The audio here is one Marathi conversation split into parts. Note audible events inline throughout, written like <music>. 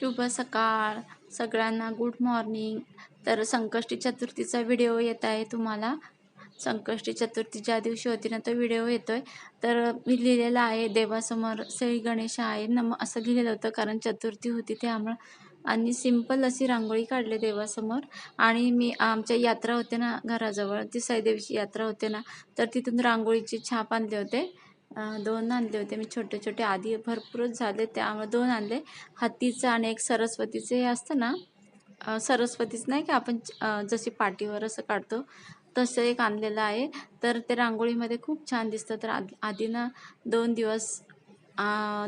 शुभ सकाळ. सगळ्यांना गुड मॉर्निंग तर संकष्टी चतुर्थीचा व्हिडिओ येत आहे तुम्हाला. संकष्टी चतुर्थी ज्या दिवशी होती ना तो व्हिडिओ येतो आहे तर मी लिहिलेला आहे देवासमोर श्री गणेश आहे. नम असं लिहिलेलं होतं कारण चतुर्थी होती त्यामुळं. आणि सिंपल अशी रांगोळी काढली देवासमोर. आणि मी आमच्या यात्रा होते ना घराजवळ ती साईदेवीची यात्रा होते ना तर तिथून रांगोळीची छाप आणले होते. दोन आणले होते. मी छोटे छोटे आधी भरपूरच झाले. त्यामुळे दोन आणले. हत्तीचं आणि एक सरस्वतीचं हे असतं ना सरस्वतीचं सरस्वतीच नाही का आपण जशी पाटीवर असं काढतो तसं एक आणलेलं आहे. तर ते रांगोळीमध्ये खूप छान दिसतं. तर आधी आधी ना दोन दिवस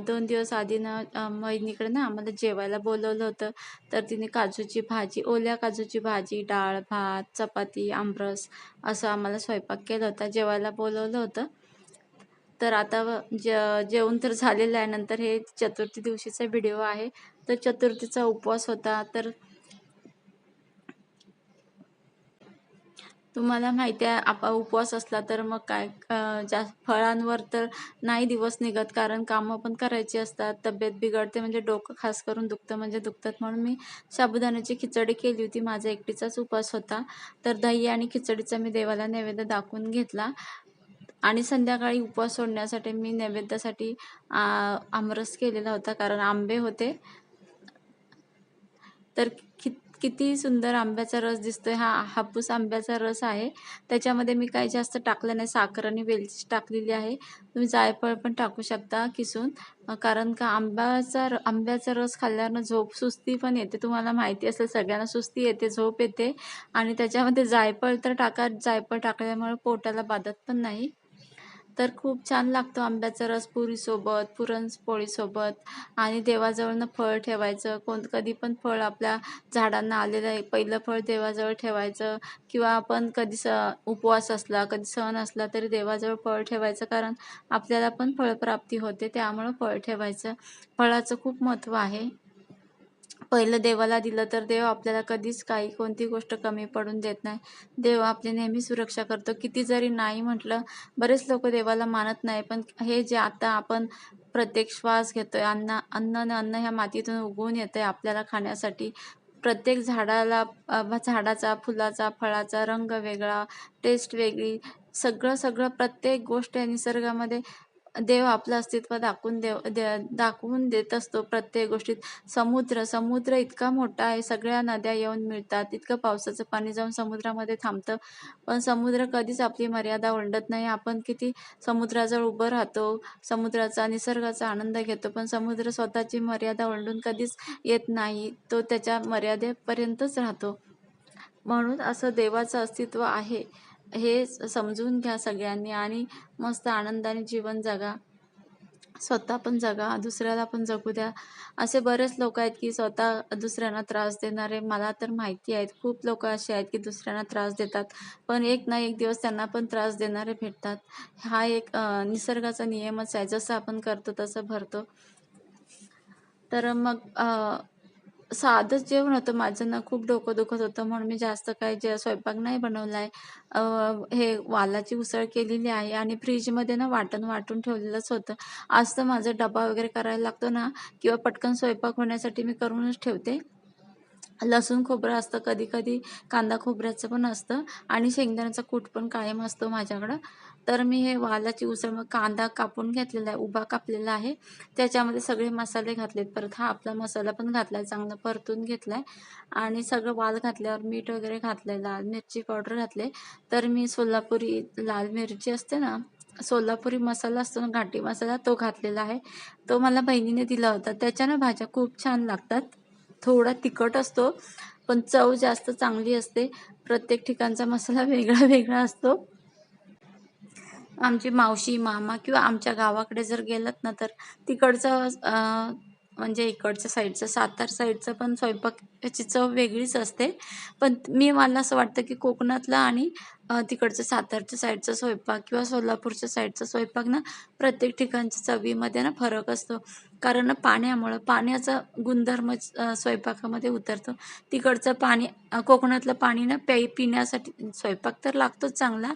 दोन दिवस आधी ना ना आम्हाला जेवायला बोलवलं होतं. तर तिने काजूची भाजी ओल्या काजूची भाजी डाळ भात चपाती आमरस असं आम्हाला स्वयंपाक केला होता. जेवायला बोलवलं होतं. तर आता ज जे जेवण तर झालेलं आहे. नंतर हे चतुर्थी दिवशीचा व्हिडिओ आहे. तर चतुर्थीचा उपवास होता. तर तुम्हाला माहिती आहे आपा उपवास असला तर मग काय जा फळांवर तर नाही दिवस निघत. कारण कामं पण करायची असतात. तब्येत बिघडते म्हणजे डोकं खास करून दुखतं म्हणजे दुखतात. म्हणून मी साबुदाण्याची खिचडी केली होती. माझा एकटीचाच उपवास होता. तर दही आणि खिचडीचा मी देवाला नैवेद्य दाखवून घेतला. आणि संध्याकाळी उपवास सोडण्यासाठी मी नैवेद्यासाठी आमरस केलेला होता कारण आंबे होते. तर कि किती सुंदर आंब्याचा रस दिसतोय. हा हापूस आंब्याचा रस आहे. त्याच्यामध्ये मी काही जास्त टाकलं नाही. साखर आणि वेलची टाकलेली आहे. तुम्ही जायफळ पण टाकू शकता किसून. कारण का आंब्याचा र- आंब्याचा रस खाल्ल्यानं झोप सुस्ती पण येते. तुम्हाला माहिती असेल सगळ्यांना सुस्ती येते झोप येते. आणि त्याच्यामध्ये जायफळ तर टाका. जायफळ टाकल्यामुळे पोटाला बाधत पण नाही. तर खूप छान लागतो आंब्याचा रस पुरीसोबत पुरणपोळीसोबत. आणि देवाजवळनं फळ ठेवायचं. कोण कधी पण फळ आपल्या झाडांना आलेलं आहे पहिलं फळ देवाजवळ ठेवायचं. किंवा आपण कधी स उपवास असला कधी सण असला तरी देवाजवळ फळ ठेवायचं. कारण आपल्याला पण फळप्राप्ती होते त्यामुळं फळ ठेवायचं. फळाचं खूप महत्त्व आहे. पहिलं देवाला दिलं तर देव आपल्याला कधीच काही कोणती गोष्ट कमी पडून देत नाही. देव आपली नेहमी सुरक्षा करतो. किती जरी नाही म्हटलं बरेच लोक देवाला मानत नाही. पण हे जे आता आपण प्रत्येक श्वास घेतोय अन्न अन्न न अन्न ह्या मातीतून उगवून येतंय आपल्याला खाण्यासाठी. प्रत्येक झाडाला झाडाचा फुलाचा फळाचा रंग वेगळा टेस्ट वेगळी सगळं सगळं प्रत्येक गोष्ट या निसर्गामध्ये देव आपलं अस्तित्व दाखवून देव दे दाखवून देत असतो प्रत्येक गोष्टीत. समुद्र समुद्र इतका मोठा आहे सगळ्या नद्या येऊन मिळतात. इतकं पावसाचं पाणी जाऊन समुद्रामध्ये थांबतं. पण समुद्र कधीच आपली मर्यादा ओलांडत नाही. आपण किती समुद्राजवळ उभं राहतो समुद्राचा निसर्गाचा आनंद घेतो पण समुद्र स्वतःची मर्यादा ओलांडून कधीच येत नाही. तो त्याच्या मर्यादेपर्यंतच राहतो. म्हणून असं देवाचं अस्तित्व आहे. हे समजून घ्या सगळ्यांनी आणि मस्त आनंदाने जीवन जगा. स्वतः पण जगा दुसऱ्याला पण जगू द्या. असे बरेच लोक आहेत की स्वतः दुसऱ्यांना त्रास देणारे मला तर माहिती आहेत. खूप लोक असे आहेत की दुसऱ्यांना त्रास देतात पण एक ना एक दिवस त्यांना पण त्रास देणारे भेटतात. हा एक निसर्गाचा नियमच आहे. जसं आपण करतो तसं भरतो. तर मग साधंच जेवण होतं. माझं ना खूप डोकं दुखत होतं. म्हणून मी जास्त काही जे स्वयंपाक नाही बनवला आहे हे वालाची उसळ केलेली आहे आणि फ्रीजमध्ये ना वाटण वाटून ठेवलेलंच होतं. आज तर माझा डबा वगैरे करायला लागतो ना किंवा पटकन स्वयंपाक होण्यासाठी मी करूनच ठेवते. लसूण खोबरं असतं. कधी कधी कांदा खोबऱ्याचं पण असतं आणि शेंगदाण्याचा कूट पण कायम असतो माझ्याकडं. तर मी हे वालाची उसळ मग कांदा कापून घेतलेला आहे उभा कापलेला आहे. त्याच्यामध्ये सगळे मसाले घातलेत. परत हा आपला मसाला पण घातला आहे चांगला परतून घेतला आहे आणि सगळं वाल घातल्यावर मीठ वगैरे घातलं लाल मिरची पावडर घातले तर मी सोलापुरी लाल मिरची असते ना सोलापुरी मसाला असतो ना घाटी मसाला तो घातलेला आहे. तो मला बहिणीने दिला होता. त्याच्यानं भाज्या खूप छान लागतात. थोडा तिखट असतो पण चव जास्त चांगली असते. प्रत्येक ठिकाणचा मसाला <laughs> वेगळा वेगळा असतो. आमची मावशी मामा किंवा आमच्या गावाकडे जर गेलात ना तर तिकडचं म्हणजे इकडच्या साईडचं सातार साईडचं पण स्वयंपाक याची चव वेगळीच असते. पण मी मला असं वाटतं की कोकणातला आणि तिकडचं सातारच्या साईडचा स्वयंपाक किंवा सोलापूरच्या साईडचा स्वयंपाक ना प्रत्येक ठिकाणच्या चवीमध्ये ना फरक असतो. कारण पाण्यामुळं पाण्याचा गुणधर्म स्वयंपाकामध्ये उतरतो. तिकडचं पाणी कोकणातलं पाणी ना प्याय पिण्यासाठी स्वयंपाक तर लागतोच चांगला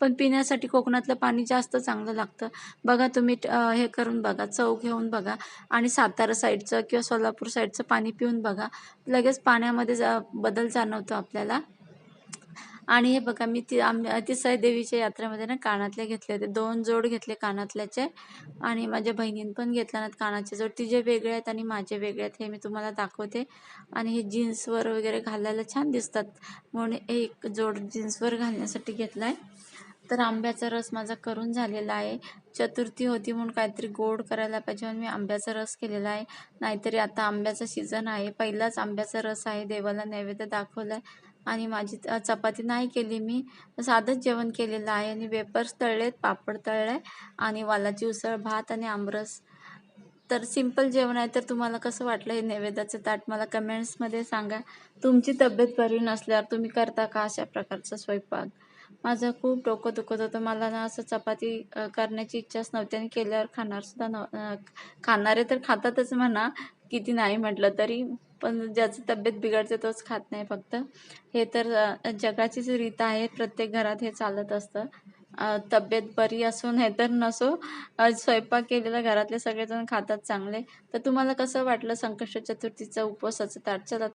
पण पिण्यासाठी कोकणातलं पाणी जास्त चांगलं लागतं. बघा तुम्ही ट- हे करून बघा चव घेऊन बघा आणि सातारा साईडचं किंवा सोलापूर साईडचं पाणी पिऊन बघा. लगेच पाण्यामध्ये जा बदल जाणवतो आपल्याला. आणि हे बघा मी ती आम तिसऱ्या देवीच्या यात्रेमध्ये ना कानातले घेतले होते. दोन जोड घेतले कानातल्याचे आणि माझ्या बहिणीने पण घेतला ना कानाचे जोड. तिचे वेगळे आहेत आणि माझे वेगळे आहेत हे मी तुम्हाला दाखवते. आणि हे जीन्सवर वगैरे घालायला छान दिसतात. म्हणून एक जोड जीन्सवर घालण्यासाठी घेतला आहे तर आंब्याचा रस माझा करून झालेला आहे. चतुर्थी होती म्हणून काहीतरी गोड करायला पाहिजे म्हणून मी आंब्याचा रस केलेला आहे. नाहीतरी आता आंब्याचा सीझन आहे. पहिलाच आंब्याचा रस आहे. देवाला नैवेद्य दाखवला आहे आणि माझी चपाती नाही केली मी. साधंच जेवण केलेलं आहे आणि वेपर्स तळलेत पापड तळले आणि वालाची उसळ भात आणि आमरस. तर सिंपल जेवण आहे. तर तुम्हाला कसं वाटलं हे नैवेद्याचं ताट? मला कमेंट्समध्ये सांगा. तुमची तब्येत बरी नसल्यावर तुम्ही करता का अशा प्रकारचा स्वयंपाक? माझं खूप डोकं दुखत होतं. मला ना असं चपाती करण्याची इच्छाच नव्हती आणि केल्यावर खाणारसुद्धा न नव खाणारे तर खातातच म्हणा. किती नाही म्हटलं तरी पण ज्याची तब्येत बिघडते तोच खात नाही फक्त. हे तर जगाची जगाचीच रीत आहे प्रत्येक घरात हे चालत असतं. तब्येत बरी असो नाही तर नसो स्वयंपाक केलेला घरातले सगळेजण खातात चांगले. तर तुम्हाला कसं वाटलं संकष्ट चतुर्थीचा उपवासाचं ताट